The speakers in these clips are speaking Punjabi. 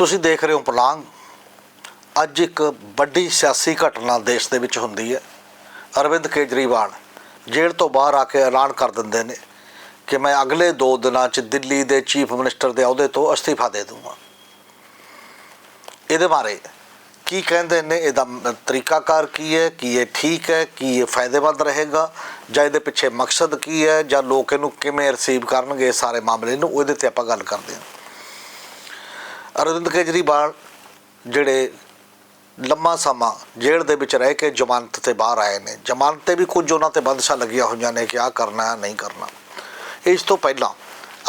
ਤੁਸੀਂ ਦੇਖ ਰਹੇ ਹੋ ਪਲਾਂਗ। ਅੱਜ ਇੱਕ ਵੱਡੀ ਸਿਆਸੀ ਘਟਨਾ ਦੇਸ਼ ਦੇ ਵਿੱਚ ਹੁੰਦੀ ਹੈ। ਅਰਵਿੰਦ ਕੇਜਰੀਵਾਲ ਜੇਲ੍ਹ ਤੋਂ ਬਾਹਰ ਆ ਕੇ ਐਲਾਨ ਕਰ ਦਿੰਦੇ ਨੇ ਕਿ ਮੈਂ ਅਗਲੇ 2 ਦਿਨਾਂ 'ਚ ਦਿੱਲੀ ਦੇ ਚੀਫ ਮਿਨਿਸਟਰ ਦੇ ਅਹੁਦੇ ਤੋਂ ਅਸਤੀਫਾ ਦੇ ਦੂੰਗਾ। ਇਹਦੇ ਬਾਰੇ ਕੀ ਕਹਿੰਦੇ ਨੇ? ਇਹਦਾ ਤਰੀਕਾਕਾਰ ਕੀ ਹੈ? ਕੀ ਇਹ ਠੀਕ ਹੈ? ਕੀ ਇਹ ਫਾਇਦੇਮੰਦ ਰਹੇਗਾ? ਜਾਂ ਇਹਦੇ ਪਿੱਛੇ ਮਕਸਦ ਕੀ ਹੈ? ਜਾਂ ਲੋਕ ਇਹਨੂੰ ਕਿਵੇਂ ਰਿਸੀਵ ਕਰਨਗੇ? ਸਾਰੇ ਮਾਮਲੇ ਨੂੰ ਉਹਦੇ ਤੇ ਆਪਾਂ ਗੱਲ ਕਰਦੇ ਹਾਂ। ਅਰਵਿੰਦ ਕੇਜਰੀਵਾਲ ਜਿਹੜੇ ਲੰਮਾ ਸਮਾਂ ਜੇਲ੍ਹ ਦੇ ਵਿੱਚ ਰਹਿ ਕੇ ਜ਼ਮਾਨਤ ਤੇ ਬਾਹਰ ਆਏ ਨੇ। ਜ਼ਮਾਨਤ ਤੇ ਵੀ ਕੁਝ ਉਹਨਾਂ ਤੇ ਬੰਦਸ਼ਾਂ ਲੱਗੀਆਂ ਹੋਈਆਂ ਨੇ ਕਿ ਆਹ ਕਰਨਾ ਨਹੀਂ ਕਰਨਾ। ਇਸ ਤੋਂ ਪਹਿਲਾਂ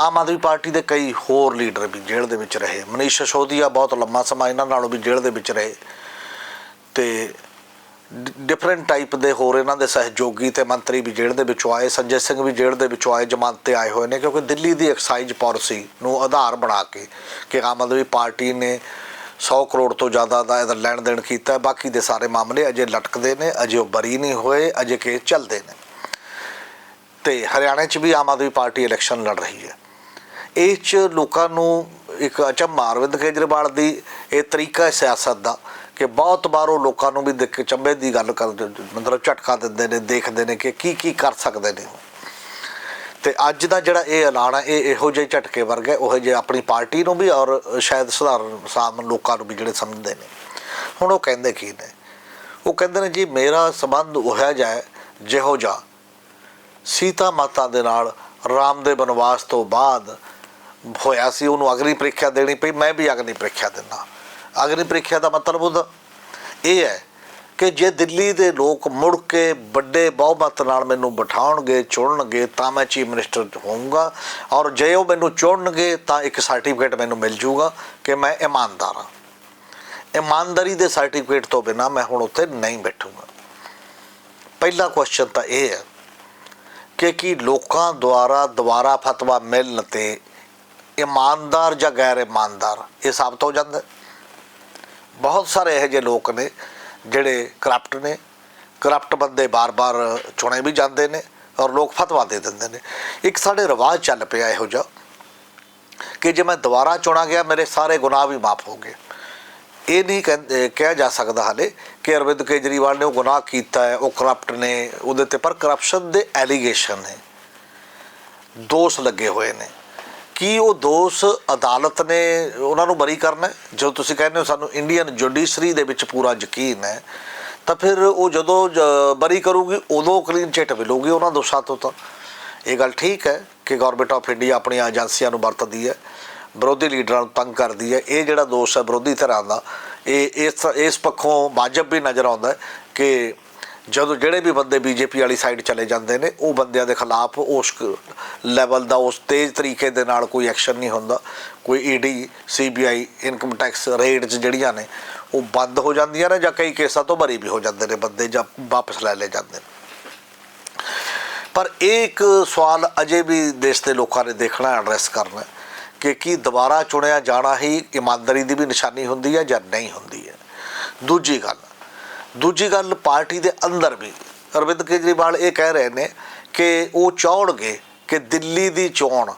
ਆਮ ਆਦਮੀ ਪਾਰਟੀ ਦੇ ਕਈ ਹੋਰ ਲੀਡਰ ਵੀ ਜੇਲ੍ਹ ਦੇ ਵਿੱਚ ਰਹੇ। ਮਨੀਸ਼ ਸਸ਼ੋਦੀਆ ਬਹੁਤ ਲੰਮਾ ਸਮਾਂ ਇਹਨਾਂ ਨਾਲੋਂ ਵੀ ਜੇਲ੍ਹ ਦੇ ਵਿੱਚ ਰਹੇ। ਤੇ ਡਿਫਰੈਂਟ ਟਾਈਪ ਦੇ ਹੋਰ ਇਹਨਾਂ ਦੇ ਸਹਿਯੋਗੀ ਤੇ ਮੰਤਰੀ ਵੀ ਜੇਲ੍ਹ ਦੇ ਵਿੱਚੋਂ ਆਏ, ਸੰਜੇ ਸਿੰਘ ਵੀ ਜੇਲ੍ਹ ਦੇ ਵਿੱਚੋਂ ਆਏ ਜ਼ਮਾਨਤ ਤੇ ਆਏ ਹੋਏ ਨੇ, ਕਿਉਂਕਿ ਦਿੱਲੀ ਦੀ ਐਕਸਾਈਜ਼ ਪਾਲਿਸੀ ਨੂੰ ਆਧਾਰ ਬਣਾ ਕੇ ਕਿ ਆਮ ਆਦਮੀ ਪਾਰਟੀ ਨੇ 100 ਕਰੋੜ ਤੋਂ ਜ਼ਿਆਦਾ ਦਾ ਇਹਦਾ ਲੈਣ ਦੇਣ ਕੀਤਾ, ਬਾਕੀ ਦੇ ਸਾਰੇ ਮਾਮਲੇ ਅਜੇ ਲਟਕਦੇ ਨੇ, ਅਜੇ ਉਹ ਬਰੀ ਨਹੀਂ ਹੋਏ, ਅਜੇ ਕੇਸ ਚੱਲਦੇ ਨੇ। ਤੇ ਹਰਿਆਣਾ 'ਚ ਵੀ ਆਮ ਆਦਮੀ ਪਾਰਟੀ ਇਲੈਕਸ਼ਨ ਲੜ ਰਹੀ ਹੈ। ਇਸ 'ਚ ਲੋਕਾਂ ਨੂੰ ਇੱਕ ਅਚੰਭਾ ਅਰਵਿੰਦ ਕੇਜਰੀਵਾਲ ਦੀ ਇਹ ਤਰੀਕਾ ਹੈ ਸਿਆਸਤ ਦਾ। ਕਿ ਬਹੁਤ ਵਾਰ ਉਹ ਲੋਕਾਂ ਨੂੰ ਵੀ ਦੇਖ ਕੇ ਚੰਬੇ ਦੀ ਗੱਲ ਕਰਦੇ ਮਤਲਬ ਝਟਕਾ ਦਿੰਦੇ ਨੇ, ਦੇਖਦੇ ਨੇ ਕਿ ਕੀ ਕੀ ਕਰ ਸਕਦੇ ਨੇ ਤੇ ਅੱਜ ਦਾ ਜਿਹੜਾ ਇਹ ਐਲਾਨ ਹੈ ਇਹ ਇਹੋ ਜਿਹੇ ਝਟਕੇ ਵਰਗਾ ਉਹ ਜਿਹੇ ਆਪਣੀ ਪਾਰਟੀ ਨੂੰ ਵੀ ਔਰ ਸ਼ਾਇਦ ਸਧਾਰਨ ਸਾਮ ਲੋਕਾਂ ਨੂੰ ਵੀ ਜਿਹੜੇ ਸਮਝਦੇ ਨੇ। ਹੁਣ ਉਹ ਕਹਿੰਦੇ ਕੀ ਨੇ? ਉਹ ਕਹਿੰਦੇ ਨੇ, ਜੀ, ਮੇਰਾ ਸੰਬੰਧ ਹੋਇਆ ਜਾਏ ਜਿਹੋ ਜਿਹਾ ਸੀਤਾ ਮਾਤਾ ਦੇ ਨਾਲ ਰਾਮ ਦੇ ਬਨਵਾਸ ਤੋਂ ਬਾਅਦ ਹੋਇਆ ਸੀ, ਉਹਨੂੰ ਅਗਨੀ ਪ੍ਰੀਖਿਆ ਦੇਣੀ ਪਈ, ਮੈਂ ਵੀ ਅਗਨੀ ਪ੍ਰੀਖਿਆ ਦਿੰਦਾ। ਅਗਨੀ ਪ੍ਰੀਖਿਆ ਦਾ ਮਤਲਬ ਉਹਦਾ ਇਹ ਹੈ ਕਿ ਜੇ ਦਿੱਲੀ ਦੇ ਲੋਕ ਮੁੜ ਕੇ ਵੱਡੇ ਬਹੁਮਤ ਨਾਲ ਮੈਨੂੰ ਬਿਠਾਉਣਗੇ, ਚੁਣਨਗੇ, ਤਾਂ ਮੈਂ ਚੀਫ ਮਿਨਿਸਟਰ ਹੋਊਂਗਾ ਔਰ ਜੇ ਉਹ ਮੈਨੂੰ ਚੁਣਨਗੇ, ਤਾਂ ਇੱਕ ਸਰਟੀਫਿਕੇਟ ਮੈਨੂੰ ਮਿਲ ਜੂਗਾ ਕਿ ਮੈਂ ਇਮਾਨਦਾਰ ਹਾਂ। ਇਮਾਨਦਾਰੀ ਦੇ ਸਰਟੀਫਿਕੇਟ ਤੋਂ ਬਿਨਾ ਮੈਂ ਹੁਣ ਉੱਥੇ ਨਹੀਂ ਬੈਠੂੰਗਾ। ਪਹਿਲਾ ਕੁਐਸਚਨ ਤਾਂ ਇਹ ਹੈ ਕਿ ਕੀ ਲੋਕਾਂ ਦੁਆਰਾ ਦੁਬਾਰਾ ਫਤਵਾ ਮਿਲਣ ਤੇ ਇਮਾਨਦਾਰ ਜਾਂ ਗੈਰ ਇਮਾਨਦਾਰ ਇਹ ਸਾਬਤ ਹੋ ਜਾਂਦਾ ਹੈ। ਬਹੁਤ ਸਾਰੇ ਇਹੋ ਜਿਹੇ ਲੋਕ ਨੇ ਜਿਹੜੇ ਕਰਪਟ ਨੇ। ਕਰਪਟ ਬੰਦੇ ਬਾਰ-ਬਾਰ ਚੁਣੇ ਵੀ ਜਾਂਦੇ ਨੇ ਔਰ ਲੋਕ ਫਤਵਾ ਦੇ ਦਿੰਦੇ ਨੇ। ਇੱਕ ਸਾਡੇ ਰਿਵਾਜ ਚੱਲ ਪਿਆ ਇਹੋ ਜਿਹਾ ਕਿ ਜੇ ਮੈਂ ਦੁਬਾਰਾ ਚੁਣਾ ਗਿਆ, ਮੇਰੇ ਸਾਰੇ ਗੁਨਾਹ ਵੀ ਮਾਫ ਹੋ ਗਏ। ਇਹ ਨਹੀਂ ਕਹਿੰਦੇ- ਕਿਹਾ ਜਾ ਸਕਦਾ ਹਾਲੇ ਕਿ ਅਰਵਿੰਦ ਕੇਜਰੀਵਾਲ ਨੇ ਉਹ ਗੁਨਾਹ ਕੀਤਾ ਹੈ, ਉਹ ਕਰਪਟ ਨੇ, ਉਹਦੇ ਤੇ ਪਰ ਕਰਪਸ਼ਨ ਦੇ ਐਲੀਗੇਸ਼ਨ ਨੇ। ਦੋਸ਼ ਲੱਗੇ ਹੋਏ ਨੇ। ਕੀ ਉਹ ਦੋਸ਼ ਅਦਾਲਤ ਨੇ ਉਹਨਾਂ ਨੂੰ ਬਰੀ ਕਰਨਾ ਜਦੋਂ ਤੁਸੀਂ ਕਹਿੰਦੇ ਹੋ ਸਾਨੂੰ ਇੰਡੀਅਨ ਜੁਡੀਸ਼ਰੀ ਦੇ ਵਿੱਚ ਪੂਰਾ ਯਕੀਨ ਹੈ, ਤਾਂ ਫਿਰ ਉਹ ਜਦੋਂ ਜ- ਬਰੀ ਕਰੂਗੀ, ਉਦੋਂ ਕਲੀਨ ਚਿੱਟ ਮਿਲੂਗੀ ਉਹਨਾਂ ਦੋਸ਼ਾਂ ਤੋਂ ਤਾਂ। ਇਹ ਗੱਲ ਠੀਕ ਹੈ ਕਿ ਗਵਰਨਮੈਂਟ ਆਫ ਇੰਡੀਆ ਆਪਣੀਆਂ ਏਜੰਸੀਆਂ ਨੂੰ ਵਰਤਦੀ ਹੈ, ਵਿਰੋਧੀ ਲੀਡਰਾਂ ਨੂੰ ਤੰਗ ਕਰਦੀ ਹੈ। ਇਹ ਜਿਹੜਾ ਦੋਸ਼ ਹੈ ਵਿਰੋਧੀ ਧਿਰਾਂ ਦਾ, ਇਹ ਇਸ ਇਸ ਪੱਖੋਂ ਵਾਜਬ ਵੀ ਨਜ਼ਰ ਆਉਂਦਾ ਕਿ ਜਦੋਂ ਜਿਹੜੇ ਵੀ ਬੰਦੇ ਬੀਜੇਪੀ ਵਾਲੀ ਸਾਈਡ ਚਲੇ ਜਾਂਦੇ ਨੇ, ਉਹ ਬੰਦਿਆਂ ਦੇ ਖਿਲਾਫ ਉਸ ਲੈਵਲ ਦਾ, ਉਸ ਤੇਜ਼ ਤਰੀਕੇ ਦੇ ਨਾਲ ਕੋਈ ਐਕਸ਼ਨ ਨਹੀਂ ਹੁੰਦਾ। ਕੋਈ ED CBI income tax raids ਜਿਹੜੀਆਂ ਨੇ, ਉਹ ਬੰਦ ਹੋ ਜਾਂਦੀਆਂ ਨੇ ਜਾਂ ਕਈ ਕੇਸਾਂ ਤੋਂ ਭਰੀ ਵੀ ਹੋ ਜਾਂਦੇ ਨੇ ਬੰਦੇ ਜਾਂ ਵਾਪਸ ਲੈ ਲਏ ਜਾਂਦੇ ਨੇ। ਪਰ ਇਹ ਇੱਕ ਸਵਾਲ ਅਜੇ ਵੀ ਦੇਸ਼ ਦੇ ਲੋਕਾਂ ਨੇ ਦੇਖਣਾ ਐਡਰੈਸ ਕਰਨਾ। ਕਿ ਕੀ ਦੁਬਾਰਾ ਚੁਣਿਆ ਜਾਣਾ ਹੀ ਇਮਾਨਦਾਰੀ ਦੀ ਵੀ ਨਿਸ਼ਾਨੀ ਹੁੰਦੀ ਹੈ ਜਾਂ ਨਹੀਂ ਹੁੰਦੀ ਹੈ? ਦੂਜੀ ਗੱਲ ਦੂਜੀ ਗੱਲ ਪਾਰਟੀ ਦੇ ਅੰਦਰ ਵੀ। ਅਰਵਿੰਦ ਕੇਜਰੀਵਾਲ ਇਹ ਕਹਿ ਰਹੇ ਨੇ ਕਿ ਉਹ ਚਾਹਣਗੇ ਕਿ ਦਿੱਲੀ ਦੀ ਚੋਣ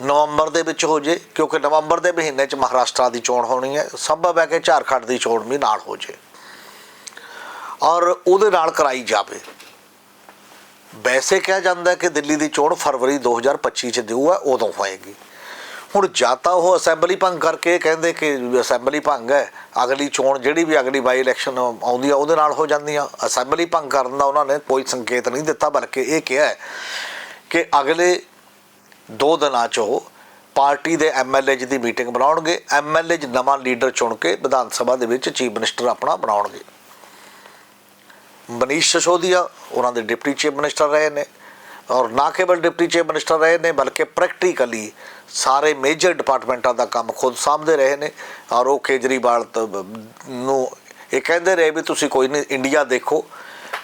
ਨਵੰਬਰ ਦੇ ਵਿੱਚ ਹੋ ਜੇ, ਕਿਉਂਕਿ ਨਵੰਬਰ ਦੇ ਮਹੀਨੇ 'ਚ ਮਹਾਰਾਸ਼ਟਰ ਦੀ ਚੋਣ ਹੋਣੀ ਹੈ। ਸੰਭਵ ਹੈ ਕਿ ਝਾਰਖੰਡ ਦੀ ਚੋਣ ਵੀ ਨਾਲ ਹੋ ਜੇ। ਔਰ ਉਹਦੇ ਨਾਲ ਕਰਾਈ ਜਾਵੇ। ਵੈਸੇ ਕਿਹਾ ਜਾਂਦਾ ਕਿ ਦਿੱਲੀ ਦੀ ਚੋਣ ਫਰਵਰੀ 2025 ਚ ਦਿਊ ਹੈ, ਉਦੋਂ ਹੋਏਗੀ। ਹੁਣ ਜਾਂ ਤਾਂ ਉਹ ਅਸੈਂਬਲੀ ਭੰਗ ਕਰਕੇ ਕਹਿੰਦੇ ਕਿ ਅਸੈਂਬਲੀ ਭੰਗ ਹੈ, ਅਗਲੀ ਚੋਣ ਜਿਹੜੀ ਵੀ ਅਗਲੀ ਬਾਈ ਇਲੈਕਸ਼ਨ ਆਉਂਦੀ ਆ, ਉਹਦੇ ਨਾਲ ਹੋ ਜਾਂਦੀਆਂ। ਅਸੈਂਬਲੀ ਭੰਗ ਕਰਨ ਦਾ ਉਹਨਾਂ ਨੇ ਕੋਈ ਸੰਕੇਤ ਨਹੀਂ ਦਿੱਤਾ, ਬਲਕਿ ਇਹ ਕਿਹਾ ਹੈ ਕਿ ਅਗਲੇ ਦੋ ਦਿਨਾਂ 'ਚ ਉਹ ਪਾਰਟੀ ਦੇ ਐਮਐਲਏ ਦੀ ਮੀਟਿੰਗ ਬਣਾਉਣਗੇ ਐਮਐਲਏ ਨਵਾਂ ਲੀਡਰ ਚੁਣ ਕੇ ਵਿਧਾਨ ਸਭਾ ਦੇ ਵਿੱਚ ਚੀਫ ਮਿਨਿਸਟਰ ਆਪਣਾ ਬਣਾਉਣਗੇ। ਮਨੀਸ਼ ਸਸੋਦੀਆ ਉਹਨਾਂ ਦੇ ਡਿਪਟੀ ਚੀਫ ਮਿਨਿਸਟਰ ਰਹੇ ਨੇ। ਔਰ ਨਾ ਕੇਵਲ ਡਿਪਟੀ ਚੀਫ ਮਿਨਿਸਟਰ ਰਹੇ ਨੇ, ਬਲਕਿ ਪ੍ਰੈਕਟੀਕਲੀ ਸਾਰੇ ਮੇਜਰ ਡਿਪਾਰਟਮੈਂਟਾਂ ਦਾ ਕੰਮ ਖੁਦ ਸਾਂਭਦੇ ਰਹੇ ਨੇ। ਔਰ ਉਹ ਕੇਜਰੀਵਾਲ ਤ- ਨੂੰ ਇਹ ਕਹਿੰਦੇ ਰਹੇ ਵੀ ਤੁਸੀਂ ਕੋਈ ਨਹੀਂ ਇੰਡੀਆ ਦੇਖੋ।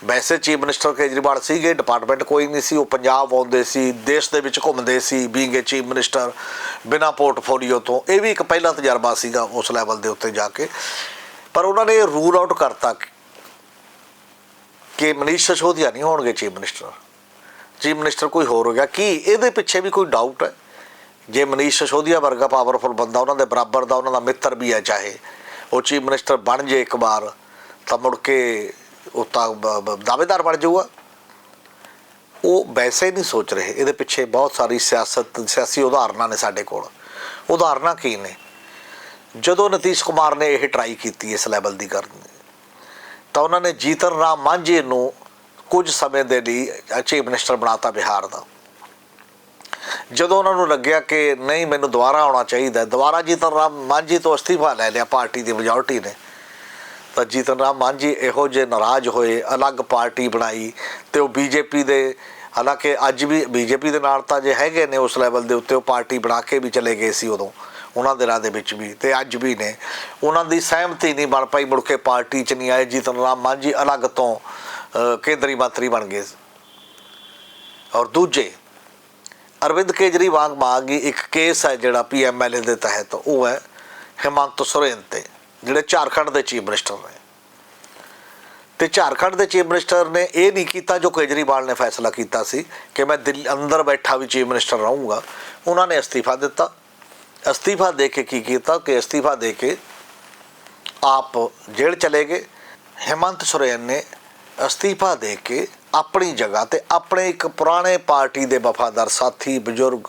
ਵੈਸੇ ਚੀਫ ਮਿਨਿਸਟਰ ਕੇਜਰੀਵਾਲ ਸੀਗੇ ਡਿਪਾਰਟਮੈਂਟ ਕੋਈ ਨਹੀਂ ਸੀ, ਉਹ ਪੰਜਾਬ ਆਉਂਦੇ ਸੀ, ਦੇਸ਼ ਦੇ ਵਿੱਚ ਘੁੰਮਦੇ ਸੀ ਬੀਇੰਗ ਏ ਚੀਫ ਮਿਨਿਸਟਰ ਬਿਨਾ ਪੋਰਟਫੋਲੀਓ ਤੋਂ। ਇਹ ਵੀ ਇੱਕ ਪਹਿਲਾ ਤਜਰਬਾ ਸੀਗਾ ਉਸ ਲੈਵਲ ਦੇ ਉੱਤੇ ਜਾ ਕੇ। ਪਰ ਉਹਨਾਂ ਨੇ ਰੂਲ ਆਊਟ ਕਰਤਾ ਕਿ ਮਨੀਸ਼ ਸਿਸੋਦੀਆ ਨਹੀਂ ਹੋਣਗੇ ਚੀਫ ਮਿਨਿਸਟਰ। ਚੀਫ ਮਿਨਿਸਟਰ ਕੋਈ ਹੋਰ ਹੋ ਗਿਆ, ਕੀ ਇਹਦੇ ਪਿੱਛੇ ਵੀ ਕੋਈ ਡਾਊਟ ਹੈ? ਜੇ ਮਨੀਸ਼ ਸਿਸੋਦੀਆ ਵਰਗਾ ਪਾਵਰਫੁਲ ਬੰਦਾ ਉਹਨਾਂ ਦੇ ਬਰਾਬਰ ਦਾ, ਉਹਨਾਂ ਦਾ ਮਿੱਤਰ ਵੀ ਹੈ ਚਾਹੇ, ਉਹ ਚੀਫ ਮਿਨਿਸਟਰ ਬਣ ਜੇ ਇੱਕ ਵਾਰ, ਤਾਂ ਮੁੜ ਕੇ ਉਹ ਤਾਂ ਦਾਅਵੇਦਾਰ ਬਣ ਜਾਊਗਾ। ਉਹ ਵੈਸੇ ਨਹੀਂ ਸੋਚ ਰਹੇ, ਇਹਦੇ ਪਿੱਛੇ ਬਹੁਤ ਸਾਰੀ ਸਿਆਸਤ, ਸਿਆਸੀ ਉਦਾਹਰਨਾਂ ਨੇ ਸਾਡੇ ਕੋਲ। ਉਦਾਹਰਨਾਂ ਕੀ ਨੇ? ਜਦੋਂ ਨਤੀਸ਼ ਕੁਮਾਰ ਨੇ ਇਹ ਟਰਾਈ ਕੀਤੀ ਇਸ ਲੈਵਲ ਦੀ ਕਰਨ, ਤਾਂ ਉਹਨਾਂ ਨੇ ਜੀਤਨ ਰਾਮ ਮਾਂਝੇ ਨੂੰ ਕੁਝ ਸਮੇਂ ਦੇ ਲਈ ਚੀਫ ਮਿਨਿਸਟਰ ਬਣਾਤਾ ਬਿਹਾਰ ਦਾ। ਜਦੋਂ ਉਹਨਾਂ ਨੂੰ ਲੱਗਿਆ ਕਿ ਨਹੀਂ, ਮੈਨੂੰ ਦੁਬਾਰਾ ਆਉਣਾ ਚਾਹੀਦਾ, ਦੁਬਾਰਾ ਜੀਤਨ ਰਾਮ ਮਾਂਝੀ ਤੋਂ ਅਸਤੀਫਾ ਲੈ ਲਿਆ ਪਾਰਟੀ ਦੀ ਮੈਜੋਰਟੀ ਨੇ। ਤਾਂ ਜੀਤਨ ਰਾਮ ਮਾਂਝੀ ਇਹੋ ਜਿਹੇ ਨਾਰਾਜ਼ ਹੋਏ, ਅਲੱਗ ਪਾਰਟੀ ਬਣਾਈ ਤੇ ਉਹ ਬੀਜੇਪੀ ਦੇ, ਹਾਲਾਂਕਿ ਅੱਜ ਵੀ ਬੀਜੇਪੀ ਦੇ ਨਾਲ ਤਾਂ ਜੇ ਹੈਗੇ ਨੇ ਉਸ ਲੈਵਲ ਦੇ ਉੱਤੇ, ਉਹ ਪਾਰਟੀ ਬਣਾ ਕੇ ਵੀ ਚਲੇ ਗਏ ਸੀ ਉਦੋਂ, ਉਹਨਾਂ ਦਿਨਾਂ ਦੇ ਵਿੱਚ ਵੀ ਤੇ ਅੱਜ ਵੀ ਨੇ। ਉਹਨਾਂ ਦੀ ਸਹਿਮਤੀ ਨਹੀਂ ਬਣ ਪਾਈ, ਮੁੜ ਕੇ ਪਾਰਟੀ 'ਚ ਨਹੀਂ ਆਏ। ਜੀਤਨ ਰਾਮ ਮਾਂਝੀ ਅਲੱਗ ਤੋਂ ਕੇਂਦਰੀ ਮੰਤਰੀ ਬਣ ਗਏ ਔਰ ਦੂਜੇ, ਅਰਵਿੰਦ ਕੇਜਰੀਵਾਲ ਮਾਂਗੀ ਇੱਕ ਕੇਸ ਹੈ ਜਿਹੜਾ ਪੀਐਮਐਲਏ ਦੇ ਤਹਿਤ, ਉਹ ਹੈ ਹਿਮੰਤ ਸੋਰੇਨ ਤੇ, ਜਿਹੜੇ ਝਾਰਖੰਡ ਦੇ ਚੀਫ ਮਿਨਿਸਟਰ ਨੇ। ਤੇ ਝਾਰਖੰਡ ਦੇ ਚੀਫ ਮਿਨਿਸਟਰ ਨੇ ਇਹ ਨਹੀਂ ਕੀਤਾ ਜੋ ਕੇਜਰੀਵਾਲ ਨੇ ਫੈਸਲਾ ਕੀਤਾ ਸੀ ਕਿ ਮੈਂ ਦਿੱਲੀ, ਅੰਦਰ ਬੈਠਾ ਵੀ ਚੀਫ ਮਿਨਿਸਟਰ ਰਹੂੰਗਾ। ਉਹਨਾਂ ਨੇ ਅਸਤੀਫਾ ਦਿੱਤਾ। ਅਸਤੀਫਾ ਦੇ ਕੇ ਕੀ ਕੀਤਾ ਕਿ ਅਸਤੀਫਾ ਦੇ ਕੇ ਆਪ ਜੇਲ੍ਹ ਚਲੇ ਗਏ। ਹਿਮੰਤ ਸੋਰੇਨ ਨੇ ਅਸਤੀਫਾ ਦੇ ਕੇ ਆਪਣੀ ਜਗ੍ਹਾ ਤੇ ਆਪਣੇ ਇੱਕ ਪੁਰਾਣੇ ਪਾਰਟੀ ਦੇ ਵਫਾਦਾਰ ਸਾਥੀ, ਬਜ਼ੁਰਗ,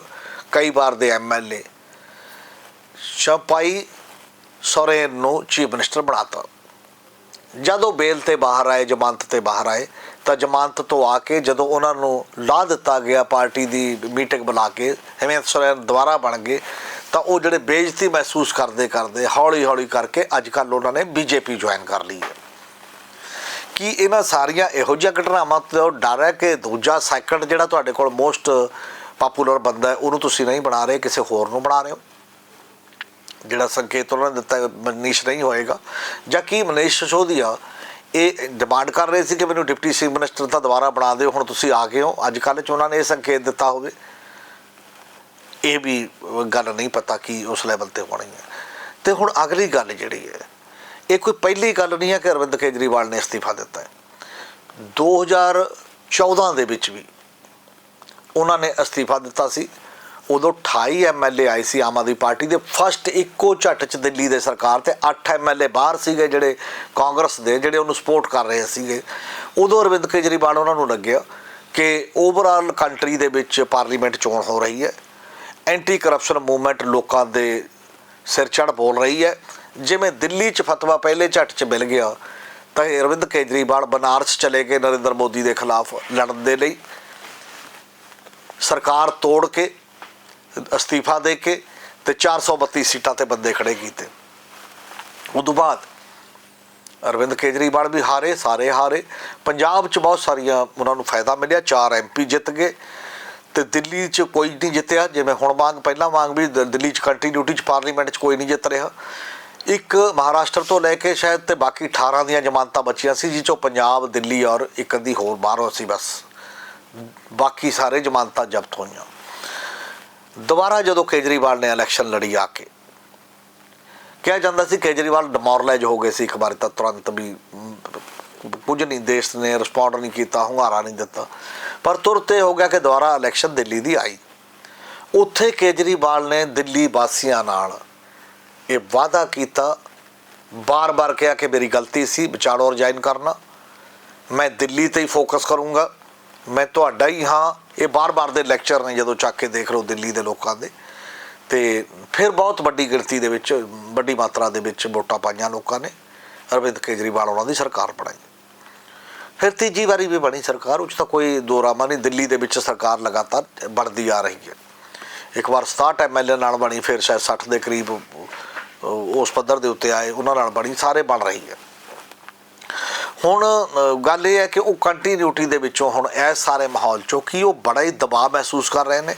ਕਈ ਵਾਰ ਦੇ ਐਮਐਲਏ ਸ਼ਪਾਈ ਸੋਰੇਨ ਨੂੰ ਚੀਫ ਮਿਨਿਸਟਰ ਬਣਾਤਾ। ਜਦੋਂ ਬੇਲ ਤੇ ਬਾਹਰ ਆਏ, ਜ਼ਮਾਨਤ ਤੇ ਬਾਹਰ ਆਏ, ਤਾਂ ਜ਼ਮਾਨਤ ਤੋਂ ਆ ਕੇ ਜਦੋਂ ਉਹਨਾਂ ਨੂੰ ਲਾ ਦਿੱਤਾ ਗਿਆ ਪਾਰਟੀ ਦੀ ਮੀਟਿੰਗ ਬੁਲਾ ਕੇ, ਹਿਮੰਤ ਸੋਰੇਨ ਦੁਬਾਰਾ ਬਣ ਗਏ, ਤਾਂ ਉਹ ਜਿਹੜੇ ਬੇਇੱਜ਼ਤੀ ਮਹਿਸੂਸ ਕਰਦੇ ਕਰਦੇ ਹੌਲੀ ਹੌਲੀ ਕਰਕੇ ਅੱਜ ਕੱਲ੍ਹ ਉਹਨਾਂ ਨੇ ਬੀਜੇਪੀ ਜੁਆਇਨ ਕਰ ਲਈ ਹੈ। ਕਿ ਇਹਨਾਂ ਸਾਰੀਆਂ ਇਹੋ ਜਿਹੀਆਂ ਘਟਨਾਵਾਂ ਤੋਂ ਡਰ ਹੈ ਕਿ ਦੂਜਾ ਸੈਕੰਡ ਜਿਹੜਾ ਤੁਹਾਡੇ ਕੋਲ ਮੋਸਟ ਪਪੂਲਰ ਬੰਦਾ ਹੈ, ਉਹਨੂੰ ਤੁਸੀਂ ਨਹੀਂ ਬਣਾ ਰਹੇ, ਕਿਸੇ ਹੋਰ ਨੂੰ ਬਣਾ ਰਹੇ ਹੋ? ਜਿਹੜਾ ਸੰਕੇਤ ਉਹਨਾਂ ਨੇ ਦਿੱਤਾ ਮਨੀਸ਼ ਨਹੀਂ ਹੋਏਗਾ। ਜਾਂ ਕੀ ਮਨੀਸ਼ ਸਿਸੋਦੀਆ ਇਹ ਡਿਮਾਂਡ ਕਰ ਰਹੇ ਸੀ ਕਿ ਮੈਨੂੰ ਡਿਪਟੀ ਚੀਫ ਮਿਨਿਸਟਰ ਤਾਂ ਦੁਬਾਰਾ ਬਣਾ ਦਿਓ, ਹੁਣ ਤੁਸੀਂ ਆ ਗਏ ਹੋ। ਅੱਜ ਕੱਲ੍ਹ ਚ ਉਹਨਾਂ ਨੇ ਇਹ ਸੰਕੇਤ ਦਿੱਤਾ ਹੋਵੇ। ਇਹ ਵੀ ਗੱਲ ਨਹੀਂ ਪਤਾ ਕੀ ਉਸ ਲੈਵਲ ਤੇ ਹੋਣੀ ਹੈ। ਤੇ ਹੁਣ ਅਗਲੀ ਗੱਲ ਜਿਹੜੀ ਹੈ ਇਹ ਕੋਈ ਪਹਿਲੀ ਗੱਲ ਨਹੀਂ ਹੈ ਕਿ ਅਰਵਿੰਦ ਕੇਜਰੀਵਾਲ ਨੇ ਅਸਤੀਫਾ ਦਿੱਤਾ ਹੈ। 2014 ਦੇ ਵਿੱਚ ਵੀ ਉਹਨਾਂ ਨੇ ਅਸਤੀਫਾ ਦਿੱਤਾ ਸੀ। ਉਦੋਂ 28 ਐਮਐਲਏ ਆਏ ਸੀ ਆਮ ਆਦਮੀ ਪਾਰਟੀ ਦੇ, ਫਸਟ ਇੱਕੋ ਝੱਟ ਚ ਦਿੱਲੀ ਦੇ ਸਰਕਾਰ ਤੇ 8 ਐਮਐਲਏ ਬਾਹਰ ਸੀਗੇ ਜਿਹੜੇ ਕਾਂਗਰਸ ਦੇ, ਜਿਹੜੇ ਉਹਨੂੰ ਸਪੋਰਟ ਕਰ ਰਹੇ ਸੀਗੇ। ਉਦੋਂ ਅਰਵਿੰਦ ਕੇਜਰੀਵਾਲ ਉਹਨਾਂ ਨੂੰ ਲੱਗਿਆ ਕਿ ਓਵਰਆਲ ਕੰਟਰੀ ਦੇ ਵਿੱਚ ਪਾਰਲੀਮੈਂਟ ਚੋਣ ਹੋ ਰਹੀ ਹੈ। ਐਂਟੀ ਕਰਪਸ਼ਨ ਮੂਵਮੈਂਟ ਲੋਕਾਂ ਦੇ ਸਿਰ ਚੜ ਬੋਲ ਰਹੀ ਹੈ। ਜਿਵੇਂ ਦਿੱਲੀ 'ਚ ਫਤਵਾ ਪਹਿਲੇ ਝੱਟ 'ਚ ਮਿਲ ਗਿਆ, ਤਾਂ ਇਹ ਅਰਵਿੰਦ ਕੇਜਰੀਵਾਲ ਬਨਾਰਸ ਚਲੇ ਗਏ ਨਰਿੰਦਰ ਮੋਦੀ ਦੇ ਖਿਲਾਫ ਲੜਨ ਦੇ ਲਈ। ਸਰਕਾਰ ਤੋੜ ਕੇ, ਅਸਤੀਫਾ ਦੇ ਕੇ ਤੇ 432 ਸੀਟਾਂ ਤੇ ਬੰਦੇ ਖੜੇ ਕੀਤੇ। ਉਦੋਂ ਬਾਅਦ ਅਰਵਿੰਦ ਕੇਜਰੀਵਾਲ ਵੀ ਹਾਰੇ, ਸਾਰੇ ਹਾਰੇ। ਪੰਜਾਬ 'ਚ ਬਹੁਤ ਸਾਰੀਆਂ ਉਹਨਾਂ ਨੂੰ ਫਾਇਦਾ ਮਿਲਿਆ, ਚਾਰ ਐਮਪੀ ਜਿੱਤ ਗਏ। ਤੇ ਦਿੱਲੀ 'ਚ ਕੋਈ ਨਹੀਂ ਜਿੱਤਿਆ। ਜਿਵੇਂ ਹੁਣ ਵਾਂਗ, ਪਹਿਲਾਂ ਵਾਂਗ ਵੀ ਦਿੱਲੀ 'ਚ ਕੰਟੀਨਿਊਟੀ 'ਚ ਪਾਰਲੀਮੈਂਟ 'ਚ ਕੋਈ ਨਹੀਂ ਜਿੱਤ ਰਿਹਾ। ਇੱਕ ਮਹਾਰਾਸ਼ਟਰ ਤੋਂ ਲੈ ਕੇ ਸ਼ਾਇਦ ਤੇ ਬਾਕੀ 18 ਦੀਆਂ ਜ਼ਮਾਨਤਾਂ ਬਚੀਆਂ ਸੀ ਜਿਸ 'ਚੋਂ ਪੰਜਾਬ, ਦਿੱਲੀ ਔਰ ਇੱਕ ਅੱਧੀ ਹੋਰ ਬਾਹਰੋਂ ਸੀ ਬਸ। ਬਾਕੀ ਸਾਰੇ ਜ਼ਮਾਨਤਾਂ ਜ਼ਬਤ ਹੋਈਆਂ। ਦੁਬਾਰਾ ਜਦੋਂ ਕੇਜਰੀਵਾਲ ਨੇ ਇਲੈਕਸ਼ਨ ਲੜੀ ਆ ਕੇ, ਕਿਹਾ ਜਾਂਦਾ ਸੀ ਕੇਜਰੀਵਾਲ ਡਿਮੋਰਲਾਈਜ਼ ਹੋ ਗਏ ਸੀ ਇੱਕ ਵਾਰ ਤਾਂ ਤੁਰੰਤ ਵੀ ਕੁਝ ਨਹੀਂ, ਦੇਸ਼ ਨੇ ਰਿਸਪੌਂਡ ਨਹੀਂ ਕੀਤਾ, ਹੁੰਗਾਰਾ ਨਹੀਂ ਦਿੱਤਾ। ਪਰ ਤੁਰਤੇ ਹੋ ਗਿਆ ਕਿ ਦੁਬਾਰਾ ਇਲੈਕਸ਼ਨ ਦਿੱਲੀ ਦੀ ਆਈ। ਉੱਥੇ ਕੇਜਰੀਵਾਲ ਨੇ ਦਿੱਲੀ ਵਾਸੀਆਂ ਨਾਲ ਇਹ ਵਾਅਦਾ ਕੀਤਾ। ਬਾਰ-ਬਾਰ ਕਿਹਾ ਕਿ ਮੇਰੀ ਗਲਤੀ ਸੀ, ਵਿਚਾਰੋ ਔਰ ਕਰਨਾ। ਮੈਂ ਦਿੱਲੀ ਤੇ ਹੀ ਫੋਕਸ ਕਰੂੰਗਾ। ਮੈਂ ਤੁਹਾਡਾ ਹੀ ਹਾਂ। ਇਹ ਬਾਰ-ਬਾਰ ਦੇ ਲੈਕਚਰ ਨੇ ਜਦੋਂ ਚੱਕ ਕੇ ਦੇਖ ਲਓ ਦਿੱਲੀ ਦੇ ਲੋਕਾਂ ਦੇ। ਤੇ ਫਿਰ ਬਹੁਤ ਵੱਡੀ ਗਿਣਤੀ ਦੇ ਵਿੱਚ, ਵੱਡੀ ਮਾਤਰਾ ਦੇ ਵਿੱਚ ਵੋਟਾਂ ਪਾਈਆਂ ਲੋਕਾਂ ਨੇ। ਅਰਵਿੰਦ ਕੇਜਰੀਵਾਲ ਉਹਨਾਂ ਦੀ ਸਰਕਾਰ ਬਣਾਈ। ਫਿਰ ਤੀਜੀ ਵਾਰੀ ਵੀ ਬਣੀ ਸਰਕਾਰ, ਉਹ 'ਚ ਤਾਂ ਕੋਈ ਦੋਰਾਮਾ ਨਹੀਂ। ਦਿੱਲੀ ਦੇ ਵਿੱਚ ਸਰਕਾਰ ਲਗਾਤਾਰ ਬਣਦੀ ਆ ਰਹੀ ਹੈ। ਇੱਕ ਵਾਰ 67 ਐਮਐਲਏ ਨਾਲ ਬਣੀ, ਫਿਰ ਸ਼ਾਇਦ 60 ਦੇ ਕਰੀਬ ਉਸ ਪੱਧਰ ਦੇ ਉੱਤੇ ਆਏ, ਉਹਨਾਂ ਨਾਲ ਬਣੀ, ਸਾਰੇ ਬਣ ਰਹੀ ਹੈ। ਹੁਣ ਗੱਲ ਇਹ ਹੈ ਕਿ ਉਹ ਕੰਟੀਨਿਊਟੀ ਦੇ ਵਿੱਚੋਂ ਹੁਣ ਇਸ ਸਾਰੇ ਮਾਹੌਲ ਚੋਂ ਕਿ ਉਹ ਬੜਾ ਹੀ ਦਬਾਅ ਮਹਿਸੂਸ ਕਰ ਰਹੇ ਨੇ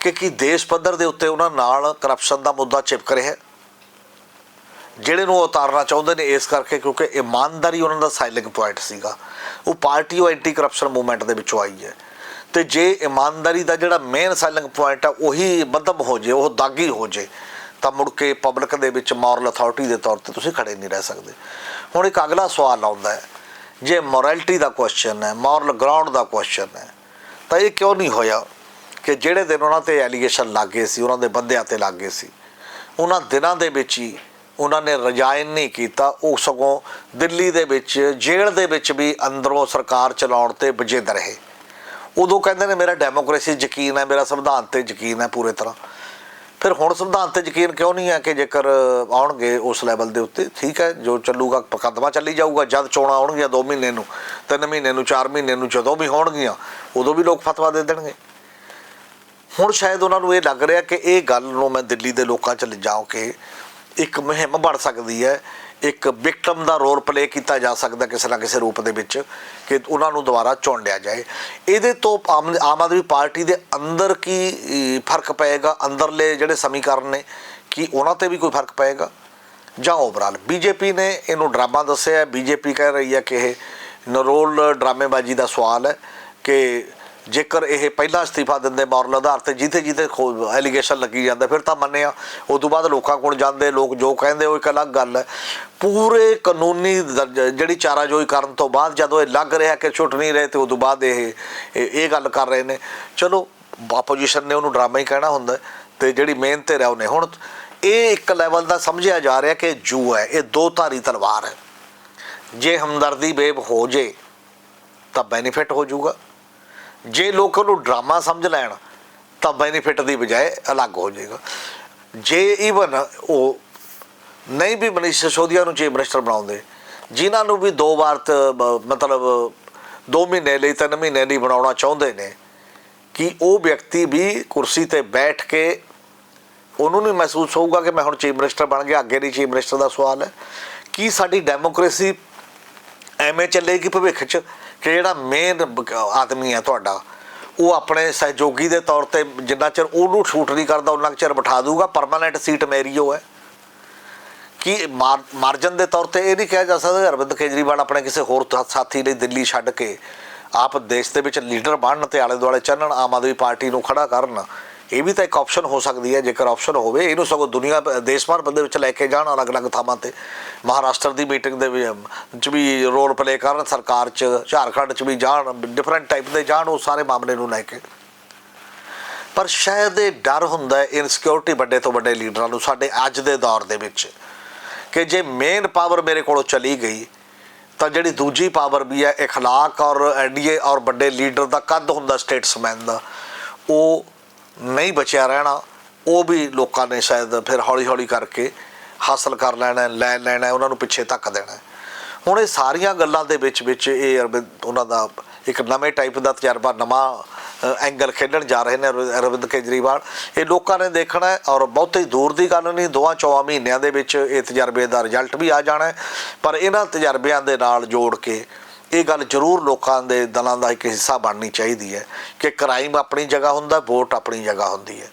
ਕਿ ਕੀ ਦੇਸ਼ ਪੱਧਰ ਦੇ ਉੱਤੇ ਉਹਨਾਂ ਨਾਲ ਕਰਪਸ਼ਨ ਦਾ ਮੁੱਦਾ ਚਿਪਕ ਰਿਹਾ ਹੈ। ਜਿਹੜੇ ਨੂੰ ਉਤਾਰਨਾ ਚਾਹੁੰਦੇ ਨੇ ਇਸ ਕਰਕੇ ਕਿਉਂਕਿ ਇਮਾਨਦਾਰੀ ਉਹਨਾਂ ਦਾ ਸਾਈਲਿੰਗ ਪੁਆਇੰਟ ਸੀਗਾ। ਉਹ ਪਾਰਟੀ ਉਹ ਐਂਟੀ ਕਰਪਸ਼ਨ ਮੂਵਮੈਂਟ ਦੇ ਵਿੱਚੋਂ ਆਈ ਹੈ। ਤੇ ਜੇ ਇਮਾਨਦਾਰੀ ਦਾ ਜਿਹੜਾ ਮੇਨ ਸਾਈਲਿੰਗ ਪੁਆਇੰਟ ਆ, ਉਹੀ ਮੱਧਮ ਹੋ ਜੇ, ਉਹ ਦਾਗੀ ਹੋ ਜੇ ਤਾਂ ਮੁੜ ਕੇ ਪਬਲਿਕ ਦੇ ਵਿੱਚ ਮੋਰਲ ਅਥਾਰਟੀ ਦੇ ਤੌਰ ਤੇ ਤੁਸੀਂ ਖੜੇ ਨਹੀਂ ਰਹਿ ਸਕਦੇ। ਹੁਣ ਇੱਕ ਅਗਲਾ ਸਵਾਲ ਆਉਂਦਾ ਹੈ, ਜੇ ਮੋਰੈਲਿਟੀ ਦਾ ਕੁਐਸਚਨ ਹੈ, ਮੋਰਲ ਗਰਾਊਂਡ ਦਾ ਕੁਐਸਚਨ ਹੈ, ਤਾਂ ਇਹ ਕਿਉਂ ਨਹੀਂ ਹੋਇਆ ਕਿ ਜਿਹੜੇ ਦਿਨ ਉਹਨਾਂ ਤੇ ਐਲੀਗੇਸ਼ਨ ਲੱਗੇ ਸੀ, ਉਹਨਾਂ ਦੇ ਬੰਦਿਆਂ ਤੇ ਲੱਗੇ ਸੀ, ਉਹਨਾਂ ਦਿਨਾਂ ਦੇ ਵਿੱਚ ਹੀ ਉਹਨਾਂ ਨੇ ਰਜਾਇਨ ਨਹੀਂ ਕੀਤਾ, ਉਹ ਸਗੋਂ ਦਿੱਲੀ ਦੇ ਵਿੱਚ, ਜੇਲ੍ਹ ਦੇ ਵਿੱਚ ਵੀ ਅੰਦਰੋਂ ਸਰਕਾਰ ਚਲਾਉਣ ਤੇ ਵਜਿੱਦ ਰਹੇ। ਉਦੋਂ ਕਹਿੰਦੇ ਨੇ, ਮੇਰਾ ਡੈਮੋਕ੍ਰੇਸੀ ਯਕੀਨ ਹੈ, ਮੇਰਾ ਸੰਵਿਧਾਨ ਤੇ ਯਕੀਨ ਹੈ ਪੂਰੇ ਤਰ੍ਹਾਂ। ਫਿਰ ਹੁਣ ਸੰਵਿਧਾਨ ਤੇ ਯਕੀਨ ਕਿਉਂ ਨਹੀਂ ਹੈ ਕਿ ਜੇਕਰ ਆਉਣਗੇ ਉਸ ਲੈਵਲ ਦੇ ਉੱਤੇ? ਠੀਕ ਹੈ, ਜੋ ਚੱਲੂਗਾ, ਮੁਕੱਦਮਾ ਚੱਲੀ ਜਾਊਗਾ, ਜਦ ਚੋਣਾਂ ਆਉਣਗੀਆਂ 2 ਮਹੀਨੇ ਨੂੰ 3 ਮਹੀਨੇ ਨੂੰ 4 ਮਹੀਨੇ ਨੂੰ, ਜਦੋਂ ਵੀ ਹੋਣਗੀਆਂ, ਉਦੋਂ ਵੀ ਲੋਕ ਫਤਵਾ ਦੇ ਦੇਣਗੇ। ਹੁਣ ਸ਼ਾਇਦ ਉਹਨਾਂ ਨੂੰ ਇਹ ਲੱਗ ਰਿਹਾ ਕਿ ਇਹ ਗੱਲ ਨੂੰ ਮੈਂ ਦਿੱਲੀ ਦੇ ਲੋਕਾਂ 'ਚ ਲਿਜਾਉ ਕੇ ਇੱਕ ਮੁਹਿੰਮ ਬਣ ਸਕਦੀ ਹੈ ਇੱਕ ਵਿਕਟਮ ਦਾ ਰੋਲ ਪਲੇ ਕੀਤਾ ਜਾ ਸਕਦਾ ਕਿਸੇ ਨਾ ਕਿਸੇ ਰੂਪ ਦੇ ਵਿੱਚ ਕਿ ਉਹਨਾਂ ਨੂੰ ਦੁਬਾਰਾ ਚੁਣ ਲਿਆ ਜਾਏ। ਇਹਦੇ ਤੋਂ ਆਮ ਆਮ ਆਦਮੀ ਪਾਰਟੀ ਦੇ ਅੰਦਰ ਕੀ ਫ਼ਰਕ ਪਏਗਾ? ਅੰਦਰਲੇ ਜਿਹੜੇ ਸਮੀਕਰਨ ਨੇ, ਕੀ ਉਹਨਾਂ ਤੇ ਵੀ ਕੋਈ ਫ਼ਰਕ ਪਏਗਾ? ਜਾਂ ਓਵਰਆਲ ਬੀਜੇਪੀ ਨੇ ਇਹਨੂੰ ਡਰਾਮਾ ਦੱਸਿਆ ਹੈ। ਬੀਜੇਪੀ ਕਹਿ ਰਹੀ ਹੈ ਕਿ ਇਹ ਨਰੋਲ ਡਰਾਮੇਬਾਜ਼ੀ ਦਾ ਸਵਾਲ ਹੈ ਕਿ ਜੇਕਰ ਇਹ ਪਹਿਲਾ ਅਸਤੀਫਾ ਦਿੰਦੇ ਮੌਰਲ ਆਧਾਰ ਤੇ ਜਿੱਥੇ ਜਿੱਥੇ ਐਲੀਗੇਸ਼ਨ ਲੱਗੀ ਜਾਂਦਾ, ਫਿਰ ਤਾਂ ਮੰਨਿਆ ਉਸ ਤੋਂ ਬਾਅਦ ਲੋਕਾਂ ਕੋਲ ਜਾਂਦੇ, ਲੋਕ ਜੋ ਕਹਿੰਦੇ, ਉਹ ਇੱਕ ਅਲੱਗ ਗੱਲ ਹੈ। ਪੂਰੇ ਕਾਨੂੰਨੀ ਦਰਜ- ਜਿਹੜੀ ਚਾਰਾਜੋਈ ਕਰਨ ਤੋਂ ਬਾਅਦ ਜਦੋਂ ਇਹ ਲੱਗ ਰਿਹਾ ਕਿ ਛੁੱਟ ਨਹੀਂ ਰਹੇ ਤੇ ਉਸ ਤੋਂ ਬਾਅਦ ਇਹ ਇਹ ਗੱਲ ਕਰ ਰਹੇ ਨੇ। ਚਲੋ ਆਪੋਜੀਸ਼ਨ ਨੇ ਉਹਨੂੰ ਡਰਾਮਾ ਹੀ ਕਹਿਣਾ ਹੁੰਦਾ ਹੈ ਤੇ ਜਿਹੜੀ ਮਿਹਨਤ ਤੇ ਉਹਨੇ ਹੁਣ ਇਹ ਇੱਕ ਲੈਵਲ ਦਾ ਸਮਝਿਆ ਜਾ ਰਿਹਾ ਕਿ ਜੂ ਹੈ, ਇਹ ਦੋ ਧਾਰੀ ਤਲਵਾਰ ਹੈ। ਜੇ ਹਮਦਰਦੀ ਬੇਬ ਹੋ ਜੇ, ਤਾਂ ਬੈਨੀਫਿਟ ਹੋ ਜਾਊਗਾ ਜੇ ਲੋਕ ਉਹਨੂੰ ਡਰਾਮਾ ਸਮਝ ਲੈਣ, ਤਾਂ ਬੈਨੀਫਿਟ ਦੀ ਬਜਾਏ ਅਲੱਗ ਹੋ ਜਾਏਗਾ। ਜੇ ਈਵਨ ਉਹ ਨਹੀਂ ਵੀ ਮਨੀਸ਼ ਸਿਸੋਦੀਆ ਨੂੰ ਚੀਫ ਮਿਨਿਸਟਰ ਬਣਾਉਂਦੇ, ਜਿਨ੍ਹਾਂ ਨੂੰ ਵੀ ਦੋ ਵਾਰ ਤ- ਮਤਲਬ 2 ਮਹੀਨੇ ਲਈ 3 ਮਹੀਨੇ ਲਈ ਬਣਾਉਣਾ ਚਾਹੁੰਦੇ ਨੇ, ਕਿ ਉਹ ਵਿਅਕਤੀ ਵੀ ਕੁਰਸੀ ਤੇ ਬੈਠ ਕੇ ਉਹਨੂੰ ਨਹੀਂ ਮਹਿਸੂਸ ਹੋਊਗਾ ਕਿ ਮੈਂ ਹੁਣ ਚੀਫ ਮਿਨਿਸਟਰ ਬਣ ਗਿਆ, ਅੱਗੇ ਨਹੀਂ ਚੀਫ ਮਿਨਿਸਟਰ ਦਾ ਸਵਾਲ ਹੈ। ਕੀ ਸਾਡੀ ਡੈਮੋਕ੍ਰੇਸੀ ਐਵੇਂ ਚੱਲੇਗੀ ਭਵਿੱਖ 'ਚ? ਕਿ ਜਿਹੜਾ ਮੇਨ ਆਦਮੀ ਹੈ ਤੁਹਾਡਾ, ਉਹ ਆਪਣੇ ਸਹਿਯੋਗੀ ਦੇ ਤੌਰ ਤੇ ਜਿੰਨਾ ਚਿਰ ਉਹਨੂੰ ਸ਼ੂਟ ਨਹੀਂ ਕਰਦਾ, ਉਹਨਾਂ ਚਿਰ ਬਿਠਾ ਦੂਗਾ ਪਰਮਾਨੈਂਟ ਸੀਟ ਮੇਰੀ ਉਹ ਹੈ। ਕਿ ਮਾਰ- ਮਾਰਜਨ ਦੇ ਤੌਰ ਤੇ ਇਹ ਨਹੀਂ ਕਿਹਾ ਜਾ ਸਕਦਾ, ਅਰਵਿੰਦ ਕੇਜਰੀਵਾਲ ਆਪਣੇ ਕਿਸੇ ਹੋਰ ਸਾਥੀ ਲਈ ਦਿੱਲੀ ਛੱਡ ਕੇ ਆਪ ਦੇਸ਼ ਦੇ ਵਿੱਚ ਲੀਡਰ ਬਣਨ ਤੇ ਆਲੇ ਦੁਆਲੇ ਚੱਲਣ, ਆਮ ਆਦਮੀ ਪਾਰਟੀ ਨੂੰ ਖੜਾ ਕਰਨ। ਇਹ ਵੀ ਤਾਂ ਇੱਕ ਆਪਸ਼ਨ ਹੋ ਸਕਦੀ ਹੈ ਜੇਕਰ ਆਪਸ਼ਨ ਹੋਵੇ ਇਹਨੂੰ ਸਗੋਂ ਦੁਨੀਆ ਦੇਸ਼ ਭਰ ਦੇ ਵਿੱਚ ਲੈ ਕੇ ਜਾਣ ਅਲੱਗ-ਅਲੱਗ ਥਾਵਾਂ ਤੇ ਮਹਾਰਾਸ਼ਟਰ ਦੀ ਮੀਟਿੰਗ ਦੇ ਵਿੱਚ ਵੀ ਰੋਲ ਪਲੇ ਕਰਨ ਸਰਕਾਰ 'ਚ ਝਾਰਖੰਡ 'ਚ ਵੀ ਜਾਣ ਡਿਫਰੈਂਟ ਟਾਈਪ ਦੇ ਜਾਣ ਉਹ ਸਾਰੇ ਮਾਮਲੇ ਨੂੰ ਲੈ ਕੇ ਪਰ ਸ਼ਾਇਦ ਇਹ ਡਰ ਹੁੰਦਾ ਹੈ ਇਨਸਿਕਿਉਰਿਟੀ ਵੱਡੇ ਤੋਂ ਵੱਡੇ ਲੀਡਰਾਂ ਨੂੰ ਸਾਡੇ ਅੱਜ ਦੇ ਦੌਰ ਦੇ ਵਿੱਚ ਕਿ ਜੇ ਮੇਨ ਪਾਵਰ ਮੇਰੇ ਕੋਲੋਂ ਚਲੀ ਗਈ ਤਾਂ ਜਿਹੜੀ ਦੂਜੀ ਪਾਵਰ ਵੀ ਹੈ اخلاق ਔਰ ਐਨਡੀਏ ਔਰ ਵੱਡੇ ਲੀਡਰ ਦਾ ਕੱਦ ਹੁੰਦਾ ਸਟੇਟਸਮੈਨ ਦਾ ਉਹ ਨਹੀਂ ਬਚਿਆ ਰਹਿਣਾ, ਉਹ ਵੀ ਲੋਕਾਂ ਨੇ ਸ਼ਾਇਦ ਫਿਰ ਹੌਲੀ ਹੌਲੀ ਕਰਕੇ ਹਾਸਲ ਕਰ ਲੈਣਾ, ਲੈ ਲੈਣਾ, ਉਹਨਾਂ ਨੂੰ ਪਿੱਛੇ ਧੱਕ ਦੇਣਾ। ਹੁਣ ਇਹ ਸਾਰੀਆਂ ਗੱਲਾਂ ਦੇ ਵਿੱਚ ਵਿੱਚ ਇਹ ਅਰਵਿੰਦ, ਉਹਨਾਂ ਦਾ ਇੱਕ ਨਵੇਂ ਟਾਈਪ ਦਾ ਤਜਰਬਾ, ਨਵਾਂ ਐਂਗਲ ਖੇਡਣ ਜਾ ਰਹੇ ਨੇ ਅਰਵਿੰਦ- ਅਰਵਿੰਦ ਕੇਜਰੀਵਾਲ। ਇਹ ਲੋਕਾਂ ਨੇ ਦੇਖਣਾ ਔਰ ਬਹੁਤੇ ਦੂਰ ਦੀ ਗੱਲ ਨਹੀਂ ਦੋਆਂ ਚੌਵਾਂ ਮਹੀਨਿਆਂ ਦੇ ਵਿੱਚ ਇਹ ਤਜਰਬੇ ਦਾ ਰਿਜ਼ਲਟ ਵੀ ਆ ਜਾਣਾ ਪਰ ਇਹਨਾਂ ਤਜਰਬਿਆਂ ਦੇ ਨਾਲ ਜੋੜ ਕੇ ਇਹ ਗੱਲ ਜ਼ਰੂਰ ਲੋਕਾਂ ਦੇ ਦਲਾਂ ਦਾ ਇੱਕ ਹਿੱਸਾ ਬਣਨੀ ਚਾਹੀਦੀ ਹੈ ਕਿ ਕ੍ਰਾਈਮ ਆਪਣੀ ਜਗ੍ਹਾ ਹੁੰਦਾ, ਵੋਟ ਆਪਣੀ ਜਗ੍ਹਾ ਹੁੰਦੀ ਹੈ।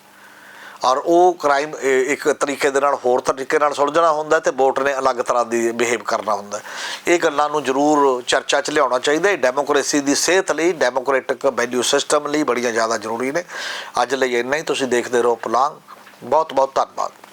ਔਰ ਉਹ ਕ੍ਰਾਈਮ ਇੱਕ ਤਰੀਕੇ ਦੇ ਨਾਲ ਹੋਰ ਤਰੀਕੇ ਨਾਲ ਸੁਲਝਣਾ ਹੁੰਦਾ ਤੇ ਵੋਟ ਨੇ ਅਲੱਗ ਤਰ੍ਹਾਂ ਦੀ ਬਿਹੇਵ ਕਰਨਾ ਹੁੰਦਾ। ਇਹ ਗੱਲਾਂ ਨੂੰ ਜ਼ਰੂਰ ਚਰਚਾ 'ਚ ਲਿਆਉਣਾ ਚਾਹੀਦਾ। ਇਹ ਡੈਮੋਕ੍ਰੇਸੀ ਦੀ ਸਿਹਤ ਲਈ ਡੈਮੋਕ੍ਰੈਟਿਕ ਵੈਲਿਊ ਸਿਸਟਮ ਲਈ ਬੜੀਆਂ ਜ਼ਿਆਦਾ ਜ਼ਰੂਰੀ ਨੇ। ਅੱਜ ਲਈ ਇੰਨਾ ਹੀ, ਤੁਸੀਂ ਦੇਖਦੇ ਰਹੋ ਪਲਾਂਗ। ਬਹੁਤ ਬਹੁਤ ਧੰਨਵਾਦ।